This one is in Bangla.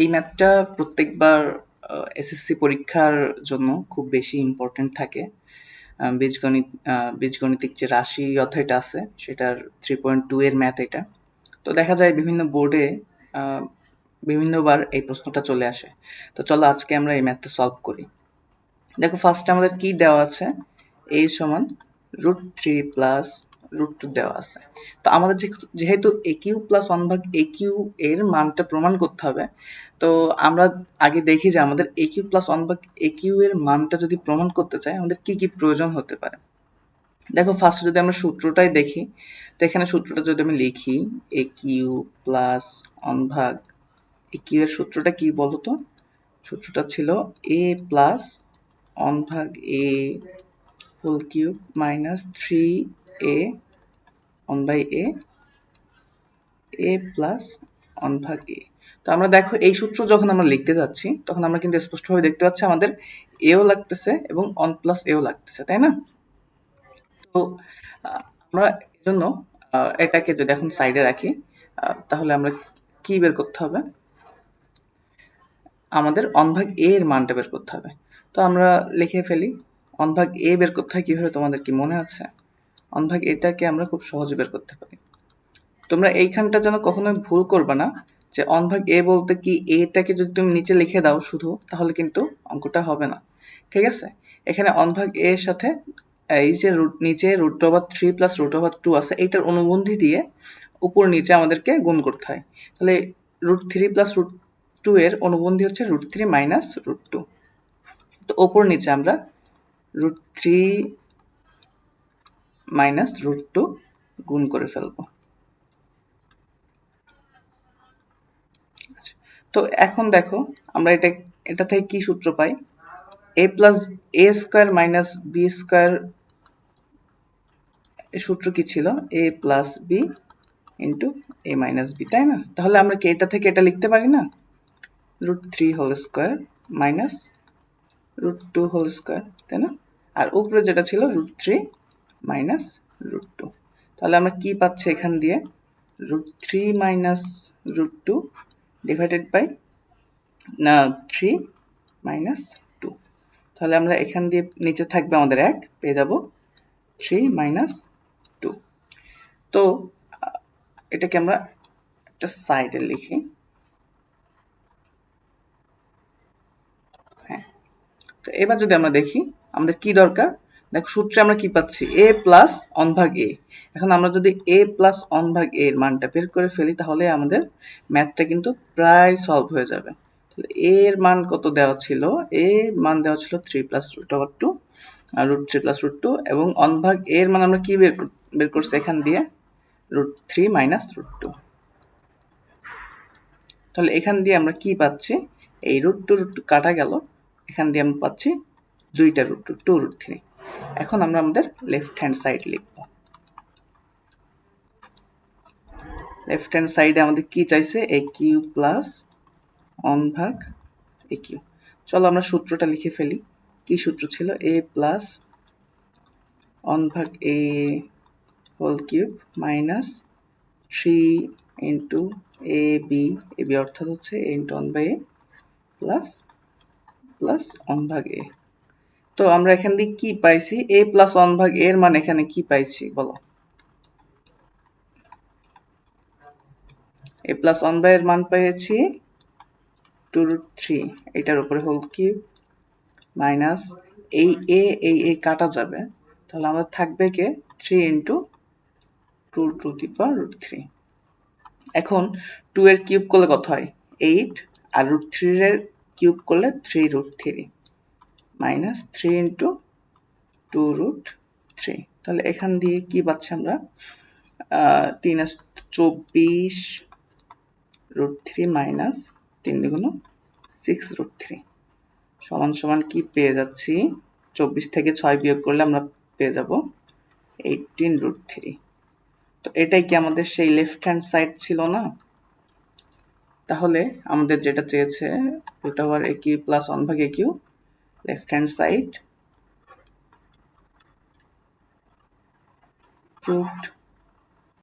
এই ম্যাথটা প্রত্যেকবার এসএসসি পরীক্ষার জন্য খুব বেশি ইম্পর্টেন্ট থাকে। বীজগণিত বীজগণিতিক যে রাশি অধ্যায়টা আছে, সেটার থ্রি পয়েন্ট টু এর ম্যাথ এটা। তো দেখা যায় বিভিন্ন বোর্ডে বিভিন্নবার এই প্রশ্নটা চলে আসে। তো চলো আজকে আমরা এই ম্যাথটা সলভ করি। দেখো ফার্স্টে আমাদের কি দেওয়া আছে? এই সমান root three plus root two দেওয়া আছে। তো আমাদের যেহেতু এ কিউ প্লাস ওয়ান ভাগ এ কিউ এর মানটা প্রমাণ করতে হবে, তো আমরা আগে দেখি যে আমাদের এ কিউ প্লাস ওয়ান ভাগ এ কিউ এর মানটা যদি প্রমাণ করতে চাই, আমাদের কি কি প্রয়োজন হতে পারে? দেখো ফার্স্টে যদি আমরা সূত্রটাই দেখি, তো এখানে সূত্রটা যদি আমি লিখি এ কিউ প্লাস ওয়ান ভাগ এ কিউ এর সূত্রটা কি বলতো সূত্রটা ছিল এ প্লাস ওয়ান ভাগ A whole cube minus three A one by A A plus one ভাগ এ তো আমরা দেখো এই সূত্র যখন আমরা লিখতে যাচ্ছি তখন আমরা কিন্তু স্পষ্টভাবে দেখতে পাচ্ছি আমাদের এও লাগতেছে এবং ওয়ান প্লাস এও লাগতেছে তাই না? তো আমরা এজন্য আহ, এটাকে যদি এখন সাইডে রাখি তাহলে আমরা কি বের করতে হবে? আমাদের অনভাগ এ এর মানটা বের করতে হবে। তো আমরা লিখে ফেলি অনভাগ এ বের করতে হয় কীভাবে তোমাদের কি মনে আছে? অনভাগ এটাকে আমরা খুব সহজে বের করতে পারি। তোমরা এইখানটা যেন কখনোই ভুল করবে না যে অনভাগ এ বলতে কি এটাকে যদি তুমি নিচে লিখে দাও শুধু, তাহলে কিন্তু অঙ্কটা হবে না। ঠিক আছে? এখানে অনভাগ এ এর সাথে এই যে রুট নিচে root over three plus root over two আছে, এইটার অনুবন্ধী দিয়ে উপর নিচে আমাদেরকে গুণ করতে হয়। তাহলে root three plus root two এর অনুবন্ধী হচ্ছে root three minus root two তো ওপর নিচে আমরা root three minus root two গুণ করে ফেলব। আচ্ছা, তো এখন দেখো আমরা এটা এটা থেকে কি সূত্র পাই? A plus A square minus B square সূত্র কি ছিল? A plus B into A minus B তাই না? তাহলে আমরা কি এটা থেকে এটা লিখতে পারি না? Root three whole square minus root two whole square তাই না? আর উপরে যেটা ছিল root three minus root two তাহলে আমরা কি পাচ্ছি এখান দিয়ে? Root three minus root two divided by না থ্রি মাইনাস টু তাহলে আমরা এখান দিয়ে নিচে থাকবে আমাদের এক, পেয়ে যাব থ্রি মাইনাস টু তো, এটাকে আমরা একটা সাইডে লিখি। হ্যাঁ তো এবার যদি আমরা দেখি, আমাদের কি দরকার? দেখো সূত্রে আমরা কি পাচ্ছি? এ প্লাস অন ভাগ এ এখন আমরা যদি এ প্লাস অনভাগ এ এর মানটা বের করে ফেলি, তাহলে আমাদের ম্যাথটা কিন্তু প্রায় সলভ হয়ে যাবে। তাহলে এর মান কত দেওয়া ছিল? এ মান দেওয়া ছিল three plus root over two আর root three plus root two এবং অনভাগ এ এর মান আমরা কি বের বের করছি এখান দিয়ে? Root three minus root two তাহলে এখান দিয়ে আমরা কি পাচ্ছি? এই রুট টু রুট টু কাটা গেল। এখান দিয়ে আমরা পাচ্ছি দুইটা root two two root three এখন আমরা আমাদের লেফট হ্যান্ড সাইড লিখব। লেফট হ্যান্ড সাইডে আমাদের কি চাইছে? এ কিউ প্লাস অন ভাগ এ কিউ চলো আমরা সূত্রটা লিখে ফেলি। কি সূত্র ছিল? এ প্লাস অন ভাগ A whole cube minus three into A B A B অর্থাৎ হচ্ছে A into one by A plus plus one ভাগ এ তো আমরা এখান দিয়ে কি পাইছি? এ প্লাস ওয়ান ভাগ এর মান এখানে কি পাইছি? বলো। এ প্লাস ওয়ান বাই এর মান পেয়েছি টু রুট থ্রি এটার উপরে হোল কিউব মাইনাস এই এ এই এ কাটা যাবে। তাহলে আমাদের থাকবে কে? Three into two to the power root three এখন টু এর কিউব করলে কত হয়? এইট আর রুট থ্রি এর কিউব করলে three root three minus three into two root three. তাহলে এখান দিয়ে কি পাচ্ছি আমরা? তিন আস চব্বিশ রুট থ্রি মাইনাস তিন দ্বিগুণ সিক্স রুট থ্রি। সমান সমান কি পেয়ে যাচ্ছি? চব্বিশ থেকে ছয় বিয়োগ করলে আমরা পেয়ে যাব এইটিন রুট থ্রি। তো এটাই কি আমাদের সেই লেফট হ্যান্ড সাইড ছিল না? তাহলে আমাদের যেটা চেয়েছে root over A Q plus ভাগ A Q left hand side proved